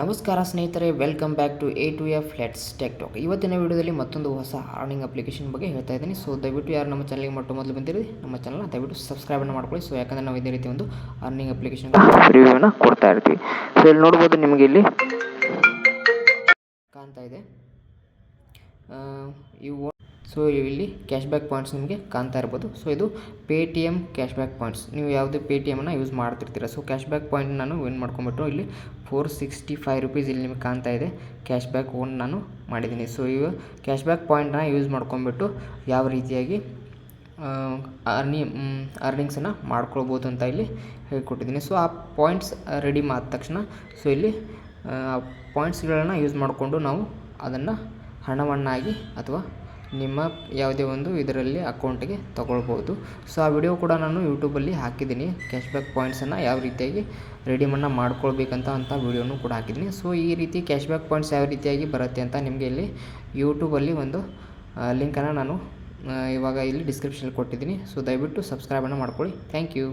ನಮಸ್ಕಾರ ಸ್ನೇಹಿತರೆ welcome back to A to F let's tech talk ಇವತ್ತಿನ ವಿಡಿಯೋದಲ್ಲಿ ಮತ್ತೊಂದು ಹೊಸ ಅರ್ನಿಂಗ್ ಅಪ್ಲಿಕೇಶನ್ ಬಗ್ಗೆ ಹೇಳ್ತಾ ಇದ್ದೀನಿ. ಸೊ ದಯವಿಟ್ಟು ಯಾರು ನಮ್ಮ ಚಾನಲ್ಗೆ ಮೊಟ್ಟ ಮೊದಲು ಬಂದಿರಿ ನಮ್ಮ ಚಾನಲ್ನ ದಯವಿಟ್ಟು ಸಬ್ಸ್ಕ್ರೈಬನ್ನು ಮಾಡ್ಕೊಳ್ಳಿ. ಸೊ ಯಾಕಂದರೆ ನಾವು ಇದೇ ರೀತಿ ಒಂದು ಅರ್ನಿಂಗ್ ಅಪ್ಲಿಕೇಶನ್ ರಿವ್ಯೂನ ಕೊಡ್ತಾ ಇರ್ತೀವಿ. ಸೊ ಇಲ್ಲಿ ನೋಡ್ಬೋದು ನಿಮಗೆ ಇಲ್ಲಿ ಕಾಣ್ತಾ ಇದೆ. ಇವು ಸೊ ಇಲ್ಲಿ ಕ್ಯಾಶ್ ಬ್ಯಾಕ್ ಪಾಯಿಂಟ್ಸ್ ನಿಮಗೆ ಕಾಣ್ತಾ ಇರ್ಬೋದು. ಸೊ ಇದು Paytm cash back points ನೀವು ಯಾವುದೇ ಪೇ ಟಿ ಎಮ್ನ ಯೂಸ್ ಮಾಡ್ತಿರ್ತೀರ. ಸೊ ಕ್ಯಾಶ್ ಬ್ಯಾಕ್ ಪಾಯಿಂಟ್ ನಾನು ವಿನ್ ಮಾಡ್ಕೊಂಬಿಟ್ಟು ಇಲ್ಲಿ ಫೋರ್ ಸಿಕ್ಸ್ಟಿ ಫೈವ್ ರುಪೀಸ್ ಇಲ್ಲಿ ನಿಮಗೆ ಕಾಣ್ತಾ ಇದೆ. ಕ್ಯಾಶ್ ಬ್ಯಾಕ್ ಓನ್ ನಾನು ಮಾಡಿದ್ದೀನಿ. ಸೊ ಇವು ಕ್ಯಾಶ್ ಬ್ಯಾಕ್ ಪಾಯಿಂಟ್ನ ಯೂಸ್ ಮಾಡ್ಕೊಂಬಿಟ್ಟು ಯಾವ ರೀತಿಯಾಗಿ ಅರ್ನಿ ಅರ್ನಿಂಗ್ಸನ್ನು ಮಾಡ್ಕೊಳ್ಬೋದು ಅಂತ ಇಲ್ಲಿ ಹೇಳ್ಕೊಟ್ಟಿದ್ದೀನಿ. ಸೊ ಆ ಪಾಯಿಂಟ್ಸ್ ರೆಡಿ ಆದ ತಕ್ಷಣ ಸೊ ಇಲ್ಲಿ ಪಾಯಿಂಟ್ಸ್ಗಳನ್ನು ಯೂಸ್ ಮಾಡಿಕೊಂಡು ನಾವು ಅದನ್ನು ಹಣವನ್ನಾಗಿ ಅಥವಾ ನಿಮ್ಮ ಯಾವುದೇ ಒಂದು ಇದರಲ್ಲಿ ಅಕೌಂಟಿಗೆ ತಗೊಳ್ಬೋದು. ಸೊ, ಆ ವಿಡಿಯೋ ಕೂಡ ನಾನು ಯೂಟ್ಯೂಬಲ್ಲಿ ಹಾಕಿದ್ದೀನಿ. ಕ್ಯಾಶ್ ಬ್ಯಾಕ್ ಪಾಯಿಂಟ್ಸನ್ನು ಯಾವ ರೀತಿಯಾಗಿ ರೆಡಿಮನ್ನು ಮಾಡ್ಕೊಳ್ಬೇಕಂತ ಅಂತ ವಿಡಿಯೋನು ಕೂಡ ಹಾಕಿದ್ದೀನಿ. ಸೊ, ಈ ರೀತಿ ಕ್ಯಾಶ್ ಬ್ಯಾಕ್ ಪಾಯಿಂಟ್ಸ್ ಯಾವ ರೀತಿಯಾಗಿ ಬರುತ್ತೆ ಅಂತ ನಿಮಗೆ ಇಲ್ಲಿ ಯೂಟ್ಯೂಬಲ್ಲಿ ಒಂದು ಲಿಂಕನ್ನು ನಾನು ಇವಾಗ ಇಲ್ಲಿ ಡಿಸ್ಕ್ರಿಪ್ಷನ್ ಕೊಟ್ಟಿದ್ದೀನಿ. ಸೊ, ದಯವಿಟ್ಟು ಸಬ್ಸ್ಕ್ರೈಬನ್ನು ಮಾಡ್ಕೊಳ್ಳಿ. Thank you